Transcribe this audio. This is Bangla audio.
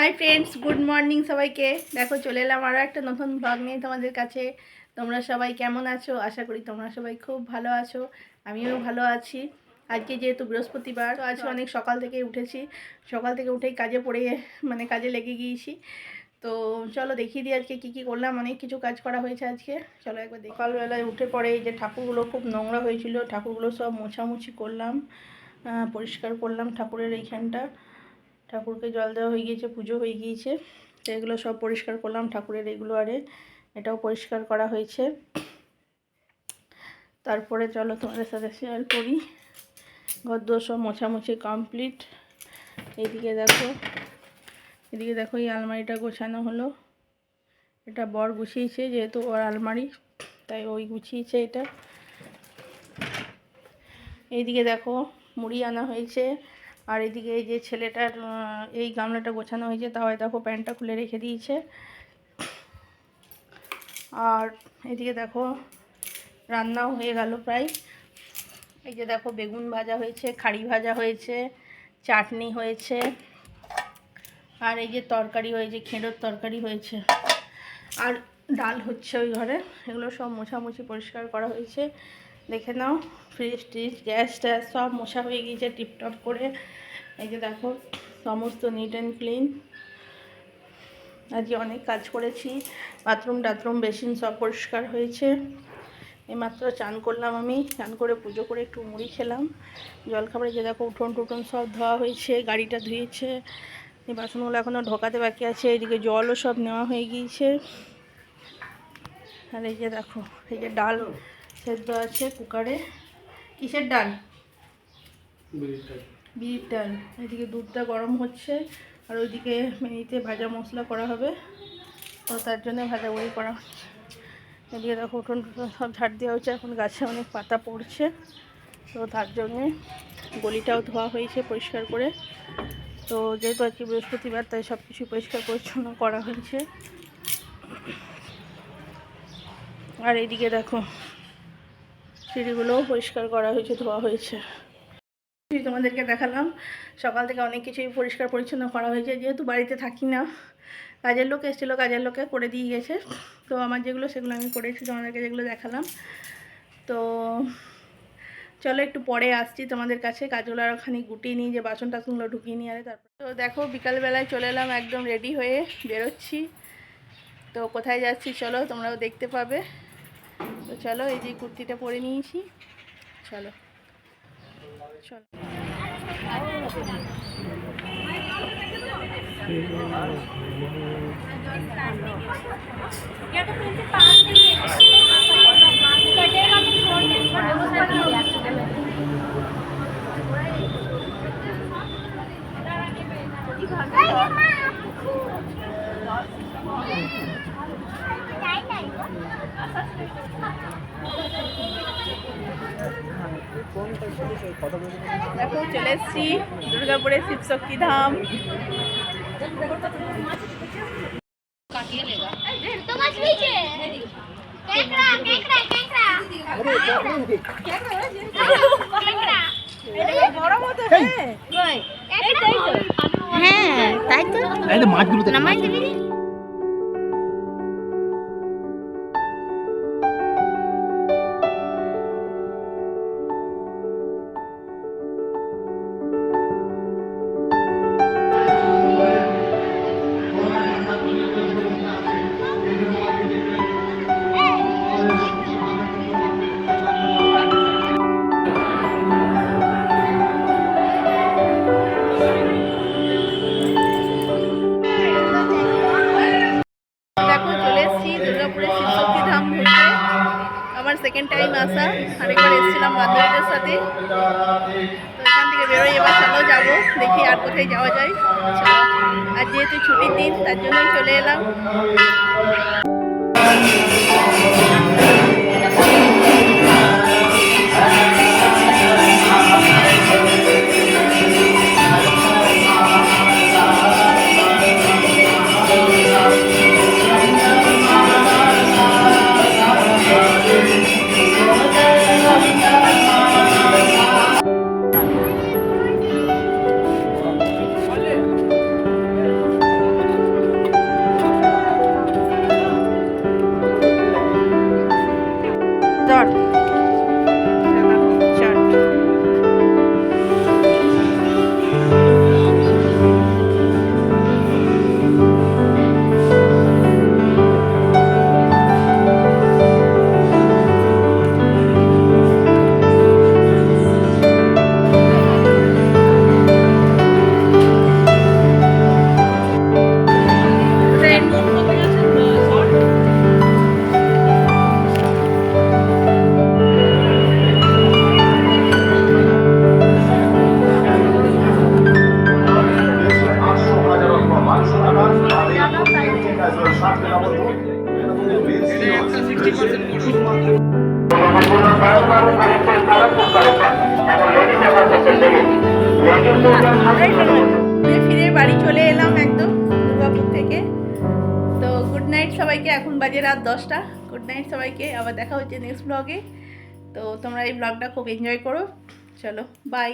হাই ফ্রেন্ডস গুড মর্নিং সবাইকে। দেখো, চলে এলাম আরও একটা নতুন ব্লগ নিয়ে তোমাদের কাছে। তোমরা সবাই কেমন আছো? আশা করি তোমরা সবাই খুব ভালো আছো। আমিও ভালো আছি। আজকে যেহেতু বৃহস্পতিবার, তো আজকে অনেক সকাল থেকে উঠেছি। সকাল থেকে উঠেই কাজে পড়ে মানে কাজে লেগে গিয়েছি। তো চলো দেখিয়ে দিই আজকে কী কী করলাম। অনেক কিছু কাজ করা হয়েছে আজকে। চলো একবার। সকালবেলায় উঠে পড়ে এই যে ঠাকুরগুলো খুব নোংরা হয়েছিল, ঠাকুরগুলো সব মোছামুছি করলাম পরিষ্কার করলাম ঠাকুরের এইখানটা। ঠাকুরকে জল দেওয়া হয়ে গিয়েছে, পুজো হয়ে গিয়েছে। তো এগুলো সব পরিষ্কার করলাম, ঠাকুরের এগুলো আরে এটাও পরিষ্কার করা হয়েছে। তারপরে চলো তোমাদের সাথে শেয়ার করি। ঘর সব মোছামুছি কমপ্লিট এদিকে দেখো এদিকে দেখো এই আলমারিটা গোছানো হলো। এটা বর গুছিয়েছে, যেহেতু ওর আলমারি, তাই ওই গুছিয়েছে এটা। এইদিকে দেখো, মুড়ি আনা হয়েছে। আর এদিকে এই যে ছেলেটার এই গামলাটা গোছানো হয়েছে, তাও দেখো প্যান্টটা খুলে রেখে দিয়েছে। আর এদিকে দেখো, রান্নাও হয়ে গেল প্রায়। এই যে দেখো, বেগুন ভাজা হয়েছে, খাড়ি ভাজা হয়েছে, চাটনি হয়েছে, আর এই যে তরকারি হয়েছে, খেঁড়োর তরকারি হয়েছে। আর ডাল হচ্ছে ওই ঘরে, এগুলো সব মোছামুছি পরিষ্কার করা হয়েছে। দেখে নাও ফ্রিজ ট্রিজ গ্যাস ট্যাস সব মোছা হয়ে গিয়েছে টিপটপ করে। এই যে দেখো, সমস্ত নিট অ্যান্ড ক্লিন আজকে অনেক কাজ করেছি বাথরুম টাথরুম বেসিন সব পরিষ্কার হয়েছে। এইমাত্র চান করলাম আমি, চান করে পুজো করে একটু মুড়ি খেলাম। জলখাবারে যে দেখো, উঠোন টুটন সব ধোয়া হয়েছে, গাড়িটা ধুয়েছে। এই বাসনগুলো এখনও ঢোকাতে বাকি আছে, এদিকে জলও সব নেওয়া হয়ে গিয়েছে। আর এই যে দেখো, এই যে ডাল সেদ্ধ আছে কুকারে। কিসের ডাল? বিরির ডাল। এদিকে দুধটা গরম হচ্ছে আর ওইদিকে মেনিতে ভাজা মশলা করা হবে। তো তার জন্য ভাজা বড়ি করা হচ্ছে। এদিকে দেখো উঠোন সব ঝাড় দেওয়া হচ্ছে এখন গাছে অনেক পাতা পড়ছে। তো তার জন্যে গলিটাও ধোয়া হয়েছে পরিষ্কার করে। তো যেহেতু আজকে বৃহস্পতিবার তাই সব কিছু পরিষ্কার পরিচ্ছন্ন করা হয়েছে। আর এইদিকে দেখো সিঁড়িগুলোও পরিষ্কার করা হয়েছে, ধোয়া হয়েছে। তোমাদেরকে দেখালাম। সকাল থেকে অনেক কিছুই পরিষ্কার পরিচ্ছন্ন করা হয়েছে। যেহেতু বাড়িতে থাকি না, কাজের লোক এসেছিল, কাজের লোকে করে দিয়ে গেছে। তো আমার যেগুলো, সেগুলো আমি করেছি তোমাদেরকে যেগুলো দেখালাম। তো চলো একটু পরে আসছি তোমাদের কাছে। কাজগুলো আর ওখানে গুটিয়ে নিয়ে যে বাসন টাসনগুলো ঢুকিয়ে নিয়ে আরে, তারপর তো দেখো, বিকালবেলায় চলে এলাম একদম রেডি হয়ে বেরোচ্ছি। তো কোথায় যাচ্ছি, চলো তোমরাও দেখতে পাবে। তো চলো এই যে কুর্তিটা পরে নিয়েছি। চলো। চলো। দেখো চলে এসছি দুর্গাপুরের শিবশক্তি ধাম। হ্যাঁ তাই তো। মাছগুলো নামাই দিবি? সেকেন্ড টাইম আসা। আরেকবার এসেছিলাম বান্ধবীদের সাথে। তো এখান থেকে বেরোই, এবার চলো যাব, দেখি আর কোথায় যাওয়া যায়। আর যেহেতু ছুটির দিন, তার জন্যই চলে এলাম। ফিরে বাড়ি চলে এলাম একদম দুর্গাপুর থেকে। তো গুড নাইট সবাইকে, এখন বাজে রাত দশটা। গুড নাইট সবাইকে, আবার দেখা হচ্ছে নেক্সট ব্লগে তো তোমরা এই ব্লগটা খুব এনজয় করো। চলো বাই